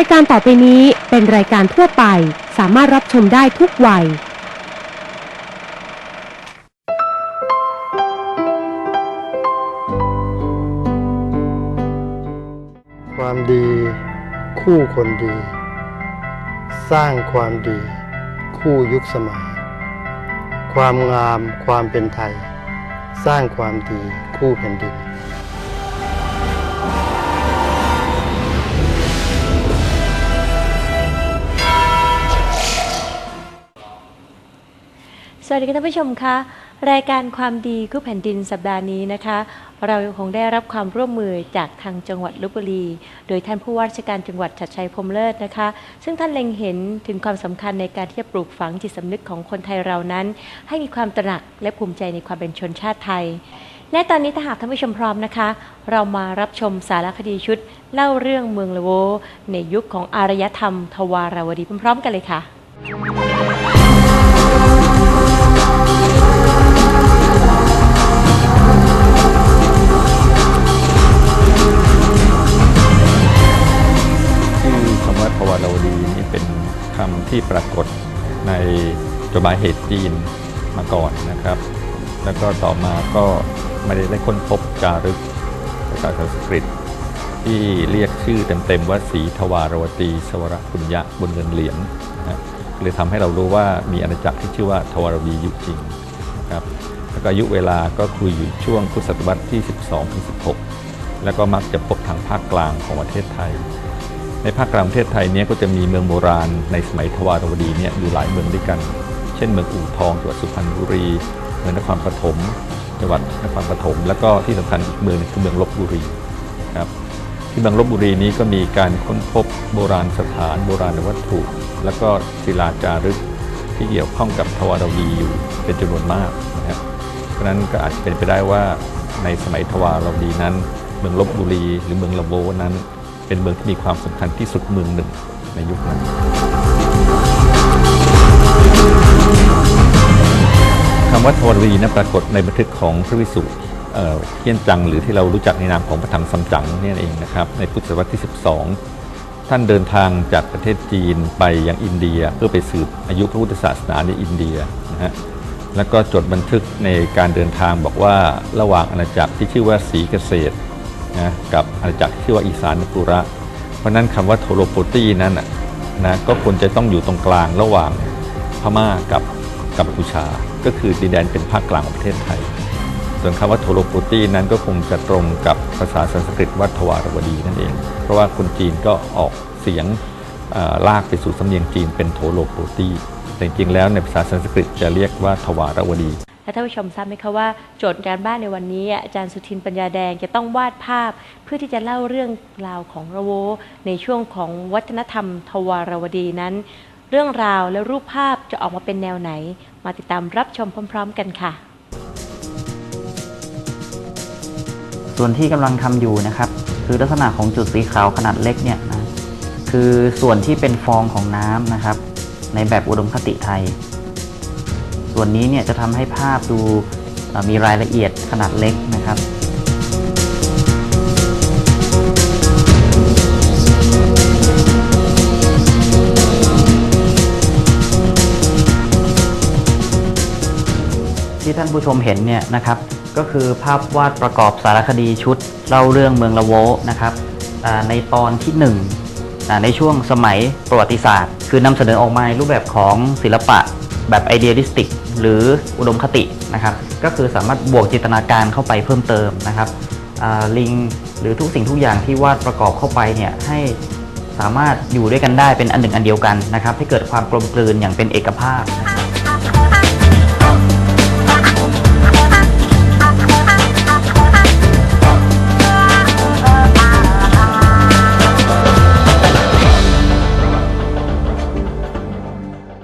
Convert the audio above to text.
ายการต่อไปนี้เป็นรายการทั่วไป สามารถรับชมได้ทุกวัย ความดีคู่คนดี สร้างความดี คู่ยุคสมัย ความงามความเป็นไทย สร้างความดีคู่แผ่นดิน สวัสดีค่ะท่านผู้ชมคะรายการความดีคู่แผ่นดินสัปดาห์นี้นะคะ เราคงได้รับความร่วมมือจากทางจังหวัดลบบุรี โดยท่านผู้ว่าราชการจังหวัดชัดชัยพรมเลิศนะคะ ซึ่งท่านเล็งเห็นถึงความสำคัญในการที่จะปลูกฝังจิตสำนึกของคนไทยเรานั้น ให้มีความตระหนักและภูมิใจในความเป็นชนชาติไทย และตอนนี้ถ้าหากท่านผู้ชมพร้อมนะคะ เรามารับชมสารคดีชุด เล่าเรื่องเมืองละโว ในยุคของอารยธรรม ทวารวดีพร้อมๆกันเลยค่ะ ว่าทวารวดีนี่เป็นคำที่ปรากฏในจดหมายเหตุจีนมาก่อนนะครับ แล้วก็ต่อมาก็ไม่ได้ได้ค้นพบจารึกภาษาสันสกฤต ที่เรียกชื่อเต็มๆว่าสีทวารวตีสวรปุญญะบนเงินเหรียญนะฮะเลยทำให้เรารู้ว่ามีอาณาจักรที่ชื่อว่าทวารวีอยู่จริงนะครับแล้วก็อายุเวลาก็คืออยู่ช่วงพุทธศตวรรษที่ 12-16 แล้วก็มักจะพบทางภาคกลางของประเทศไทย ในภาคกลางประเทศไทยเนี้ก็จะมีเมืองโบราณในสมัยทวารวดีเนี่ยอยู่หลายเมืองด้วยกัน เช่นเมืองอู่ทองจังหวัดสุพรรณบุรี เมืองนครปฐมจังหวัดนครปฐมแล้วก็ที่สำคัญอีกเมืองหนึงคือเมืองลบบุรีครับที่เมืองลบบุรีนี้ก็มีการค้นพบโบราณสถานโบราณวัตถุ แล้วก็ศิลาจารึกที่เกี่ยวข้องกับทวารวดีอยู่เป็นจำนวนมากนะครับเพราะฉะนั้นก็อาจจะเป็นไปได้ว่าในสมัยทวารวดีนั้น เมืองลบบุรีหรือเมืองละโวนั้น เป็นเมืองที่มีความสำคัญที่สุดเมืองหนึ่งในยุคนั้นคำว่าทวารวีนั้นปรากฏในบันทึกของพระวิสุเอ่อเทียนจังหรือที่เรารู้จักในนามของพระธรรมซัมจั๋งนี่เองนะครับในพุทธศตวรรษที่ 12 ท่านเดินทางจากประเทศจีนไปยังอินเดีย เพื่อไปสืบอายุพระพุทธศาสนาในอินเดียนะฮะแล้วก็จดบันทึกในการเดินทางบอกว่าระหว่างอาณาจักรที่ชื่อว่าศรีเกษตร นะกับอาณาจักรที่ว่าอีสานปุระ เพราะนั้นคำว่าโทโลโปตีนั้นนะก็ควรจะต้องอยู่ตรงกลางระหว่างพม่ากับกัมพูชา ก็คือดินแดนเป็นภาคกลางของประเทศไทย ส่วนคำว่าโทโลโปตีนั้นก็คงจะตรงกับภาษาสันสกฤตว่าทวารวดีนั่นเอง เพราะว่าคนจีนก็ออกเสียงลากไปสู่สำเนียงจีนเป็นโทโลโปตีแต่จริงๆแล้วในภาษาสันสกฤตจะเรียกว่าทวารวดี และท่านผู้ชมทราบไหมคะว่าโจทย์การบ้านในวันนี้ อาจารย์สุทินปัญญาแดงจะต้องวาดภาพ เพื่อที่จะเล่าเรื่องราวของระโว ในช่วงของวัฒนธรรมทวารวดีนั้น เรื่องราวและรูปภาพจะออกมาเป็นแนวไหน มาติดตามรับชมพร้อม ๆ กันค่ะ ส่วนที่กำลังทำอยู่นะครับ คือลักษณะของจุดสีขาวขนาดเล็กเนี่ยนะคือส่วนที่เป็นฟองของน้ำนะครับ ในแบบอุดมคติไทย ส่วนนี้เนี่ยจะทำให้ภาพดูมีรายละเอียดขนาดเล็กนะครับที่ท่านผู้ชมเห็นเนี่ยนะครับก็คือภาพวาดประกอบสารคดีชุดเล่าเรื่องเมืองละโวนะครับในตอนที่หนึ่งในช่วงสมัยประวัติศาสตร์ คือนำเสนอออกมาในรูปแบบของศิลปะแบบไอเดียลิสติก หรืออุดมคตินะครับ ก็คือสามารถบวกจินตนาการเข้าไปเพิ่มเติมนะครับลิงหรือทุกสิ่งทุกอย่างที่วาดประกอบเข้าไปเนี่ยให้สามารถอยู่ด้วยกันได้เป็นอันหนึ่งอันเดียวกันนะครับ ให้เกิดความกลมกลืนอย่างเป็นเอกภาพนะครับ